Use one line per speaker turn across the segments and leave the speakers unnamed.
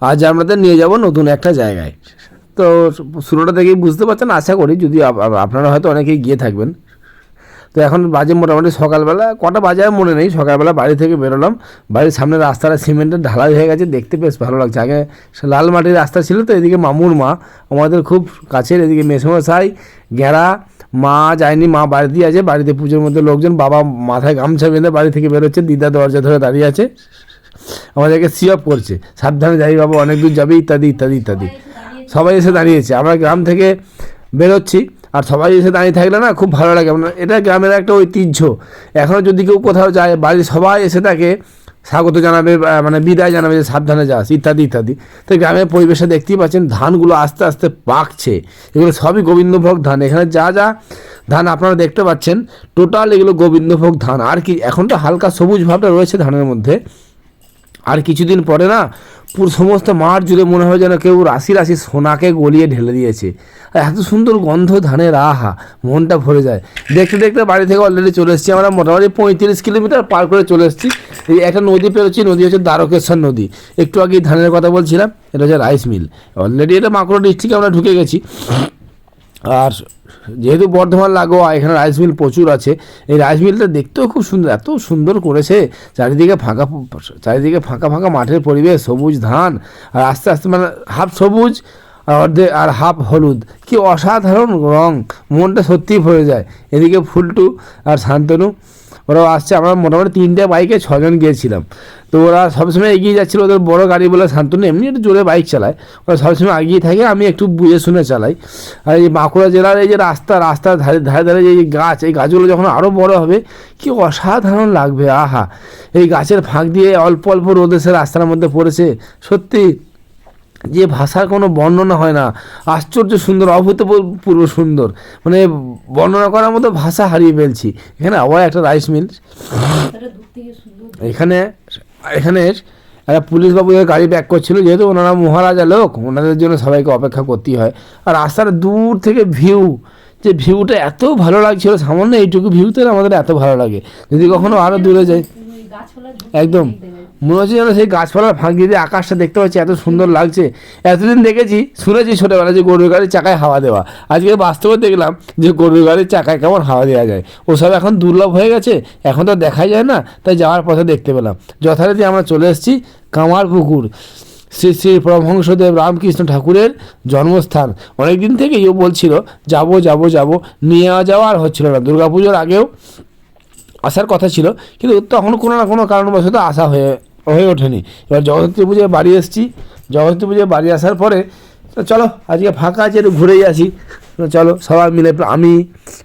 আজ আপনাদের নিয়ে যাব নতুন একটা জায়গায়। তো শুরুটা থেকেই বুঝতে পারছেন, আশা করি যদি আপ- আপ- আপনারা হয়তো অনেকেই গিয়ে থাকবেন। তো এখন বাজে মোটামুটি সকালবেলা, কটা বাজে মনে নেই, সকালবেলা বাড়ি থেকে বেরোলাম। বাড়ির সামনে রাস্তাটা সিমেন্টের ঢালাই হয়ে গেছে, দেখতে বেশ ভালো লাগছে। আগে লাল মাটির রাস্তা ছিল তো, এদিকে মামুর মা, আমাদের খুব কাছের এদিকে মেসমশাই গেঁড়া মা যায়নি মা বাড়িতেই আছে। বাড়িতে পুজোর মধ্যে লোকজন, বাবা মাথায় গামছা বেঁধে বাড়ি থেকে বেরোচ্ছে, দিদা দরজা ধরে দাঁড়িয়ে আছে। আমাদেরকে সি অফ করছে। সাবধানে যাই বাবু, অনেক দূর যাবে, ইত্যাদি ইত্যাদি ইত্যাদি। সবাই এসে দাঁড়িয়েছে। আমরা গ্রাম থেকে বেরোচ্ছি, আর সবাই এসে দাঁড়িয়ে থাকলে না খুব ভালো লাগে। আপনার এটা গ্রামের একটা ঐতিহ্য। এখনও যদি কেউ কোথাও যায়, বাড়ির সবাই এসে তাকে স্বাগত জানাবে মানে বিদায় জানাবে যে সাবধানে যাস, ইত্যাদি ইত্যাদি। তো গ্রামের পরিবেশে দেখতেই পাচ্ছেন, ধানগুলো আস্তে আস্তে পাকছে। এগুলো সবই গোবিন্দভোগ ধান। এখানে যা যা ধান আপনারা দেখতে পাচ্ছেন, টোটাল এগুলো গোবিন্দভোগ ধান। আর কি, এখন তো হালকা সবুজ ভাবটা রয়েছে ধানের মধ্যে। আর কিছুদিন পরে না পুরো সমস্ত মাঠ জুড়ে মনে হয় যেন কেউ রাশি রাশি সোনাকে গলিয়ে ঢেলে দিয়েছে। আর এত সুন্দর গন্ধ ধানের, আহা, মনটা ভরে যায়। দেখতে দেখতে বাড়ি থেকে অলরেডি চলে এসেছি আমরা, মোটামুটি পঁয়ত্রিশ কিলোমিটার পার করে চলে এসেছি। এই একটা নদী পেরোচ্ছি, নদী হচ্ছে দ্বারকেশ্বর নদী। একটু আগে ধানের কথা বলছিলাম, এটা হচ্ছে রাইস মিল। অলরেডি এটা মাকড় ডিস্ট্রিক্টে আমরা ঢুকে গেছি। আর যেহেতু বর্ধমান লাগোয়া, এখানে রাইস মিল প্রচুর আছে, এই রাইস মিলটা দেখতেও খুব সুন্দর, এত সুন্দর করেছে, চারিদিকে ফাঁকা চারিদিকে ফাঁকা ফাঁকা মাঠের পরিবেশ, সবুজ ধান, আর আস্তে আস্তে মানে হাফ সবুজ, আর অর্ধেক আর হাফ হলুদ। কি অসাধারণ রং, মনটা সত্যিই ভরে যায়। এদিকে ফুলটু আর শান্তনু ওরাও আসছে। আমরা মোটামুটি তিনটে বাইকে ছজন গিয়েছিলাম। তো ওরা সবসময় এগিয়ে যাচ্ছিল ওদের বড় গাড়ি বলে শান্তনু, এমনি একটু জোরে বাইক চালায়। ওরা সবসময় এগিয়ে থাকে, আমি একটু বুঝে শুনে চালাই। আর এই বাঁকুড়া জেলার এই যে রাস্তা, রাস্তার ধারে ধারে ধারে যে গাছ, এই গাছগুলো যখন আরও বড় হবে, কি অসাধারণ লাগবে, আহা! এই গাছের ফাঁক দিয়ে অল্প অল্প রোদ এসে রাস্তার মধ্যে পড়েছে, সত্যি যে ভাষার কোনো বর্ণনা হয় না আশ্চর্য সুন্দর অভূতপূর্ব সুন্দর। মানে বর্ণনা করার মতো ভাষা হারিয়ে ফেলছি। এখানে আবার একটা রাইস মিল এখানে এখানে একটা পুলিশ বাবুদের গাড়ি ব্যাক করছিল যেহেতু ওনারা মহারাজা লোক ওনাদের জন্য সবাইকে অপেক্ষা করতেই হয়। আর রাস্তার দূর থেকে ভিউ যে ভিউটা এত ভালো লাগছিল সামান্য এইটুকু ভিউতে আমাদের এত ভালো লাগে। যদি কখনো আরও দূরে যাই। একদম। মনে হচ্ছে যেন সেই গাছপালার ফাঁক দিয়ে আকাশটা দেখতে পাচ্ছি, এত সুন্দর লাগছে। এতদিন দেখেছি, শুনেছি ছোটোবেলা যে গরুর গাড়ির চাকায় হাওয়া দেওয়া। আজকে বাস্তবে দেখলাম যে গরুর গাড়ির চাকায় কেমন হাওয়া দেওয়া যায়। ওসব এখন দুর্লভ হয়ে গেছে, এখন তো দেখাই যায় না, তাই যাওয়ার পথে দেখতে পেলাম। যথারীতি আমরা চলে এসেছি কামার পুকুর শ্রী শ্রী পরমহংসদেব রামকৃষ্ণ ঠাকুরের জন্মস্থান। অনেক দিন থেকেই ও বলছিল, যাব যাব যাব। নিয়ে যাওয়া আর হচ্ছিল না। দুর্গাপুজোর আগেও আসার কথা ছিল, কিন্তু তখন কোনো না কোনো কারণবশত আসা হয়ে হয়ে ওঠেনি। এবার জগদ্ধাত্রী পুজোয় বাড়ি এসেছি। জগদ্ধাত্রী পুজোয় বাড়ি আসার পরে, তো চলো, আজকে ফাঁকা আছে, একটু ঘুরেই আসি। চলো, সবাই মিলে আমি,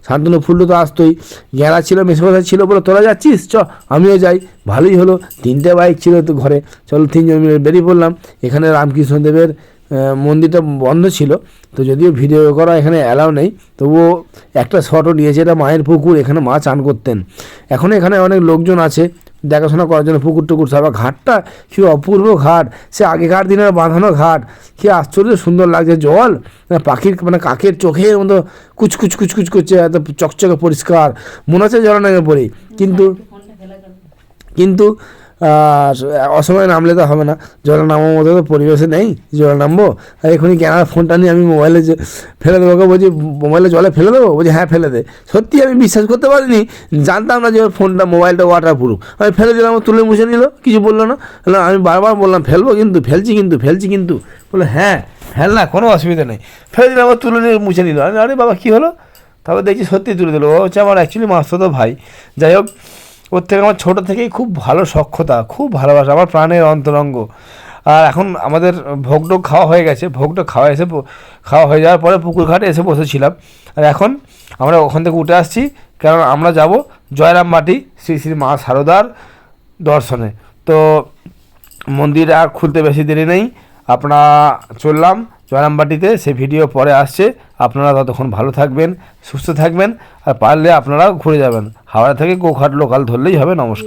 শান্তনু ফুল্লু তো আসতোই। গেঁড়া ছিল, মেসমশাই ছিল বলে, তোরা যাচ্ছিস? চ, আমিও যাই। ভালোই হলো, তিনটে বাইক ছিল তো ঘরে। চলো, তিনজন মিলে বেরিয়ে পড়লাম। এখানে রামকৃষ্ণদেবের মন্দিরটা বন্ধ ছিল। তো যদিও ভিডিও করা এখানে অ্যালাউ নেই, তবুও একটা শটও নিয়েছে, এটা মায়ের পুকুর, এখানে মা চান করতেন। এখন এখানে অনেক লোকজন আছে দেখাশোনা করার জন্য পুকুর টুকুর সব ঘাটটা কি অপূর্ব ঘাট, সে আগেকার দিনের বাঁধানো ঘাট। কি আশ্চর্য সুন্দর লাগছে, জল মানে পাখির মানে কাকের চোখের মতো কুচকুচ কুচকুচ করছে, এত চকচকে পরিষ্কার। মনে হচ্ছে জল নেমে পড়ি। কিন্তু কিন্তু অসময়ে নামলে তো হবে না। জলে নামার মতো তো পরিবেশে নেই, জলে নামবো। আর এখনই কেনার ফোনটা নিয়ে আমি মোবাইলে ফেলে দেবো, ওকে বলছি, মোবাইলে জলে ফেলে দেবো? বলছি হ্যাঁ ফেলে দে। সত্যি আমি বিশ্বাস করতে পারিনি, জানতাম না যে ফোনটা মোবাইলটা ওয়াটার প্রুফ আমি ফেলে দিলাম তুলে মুছে নিল, কিছু বলল না। বললাম আমি বারবার বললাম, ফেলব কিন্তু, ফেলছি কিন্তু ফেলছি কিন্তু। বলে হ্যাঁ ফেল না, কোনো অসুবিধা নেই। ফেলে দিলাম, ও তুলে নিয়ে মুছে নিল। আমি, আরে বাবা, কী হলো? তারপর দেখছি, সত্যি তুলে দিল। ও হচ্ছে আমার অ্যাকচুয়ালি মাস্তো ভাই। যাই হোক ওর থেকে আমার ছোটো থেকেই খুব ভালো সক্ষতা, খুব ভালোবাসা, আমার প্রাণের অন্তরঙ্গ। আর এখন আমাদের ভোগটোগ খাওয়া হয়ে গেছে, ভোগটোগ খাওয়া এসে খাওয়া হয়ে যাওয়ার পরে পুকুর ঘাটে এসে বসেছিলাম। আর এখন আমরা ওখান থেকে উঠে আসছি, কারণ আমরা যাব জয়রাম মাটি, শ্রী শ্রী মা সারদার দর্শনে। তো মন্দির আর খুলতে বেশি দেরি নেই আপনারা চললাম। জয়রামবাটিতে সে ভিডিও পরে আসছে। আপনারা ততক্ষণ ভালো থাকবেন, সুস্থ থাকবেন, আর পারলে আপনারাও ঘুরে যাবেন। হাওড়া থেকে গোঘাট লোকাল ধরলেই হবে। নমস্কার।